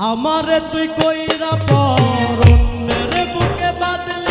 আমারে তুই কইরা পর অন্যের বুকে বাদলি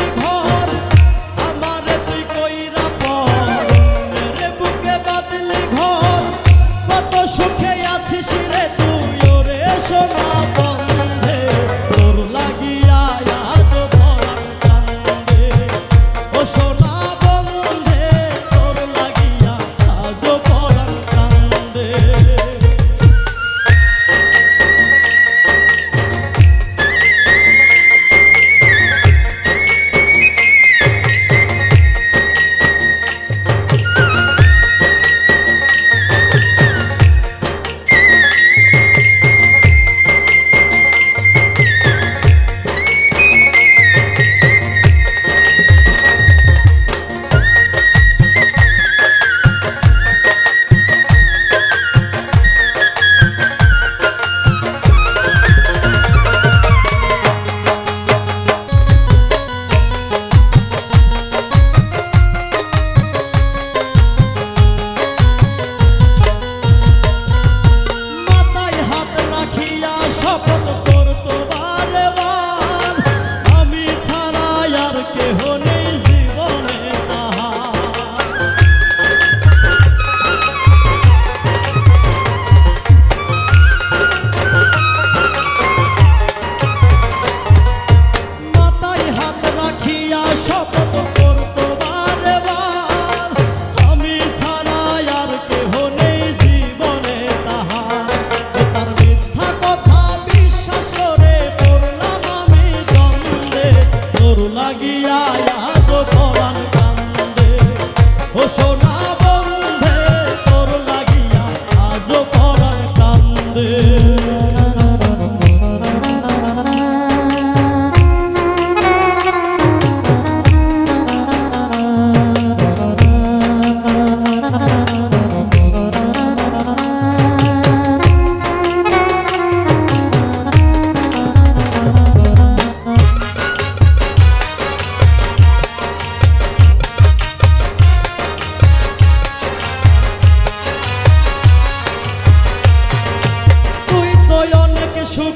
লাগিয়া আজ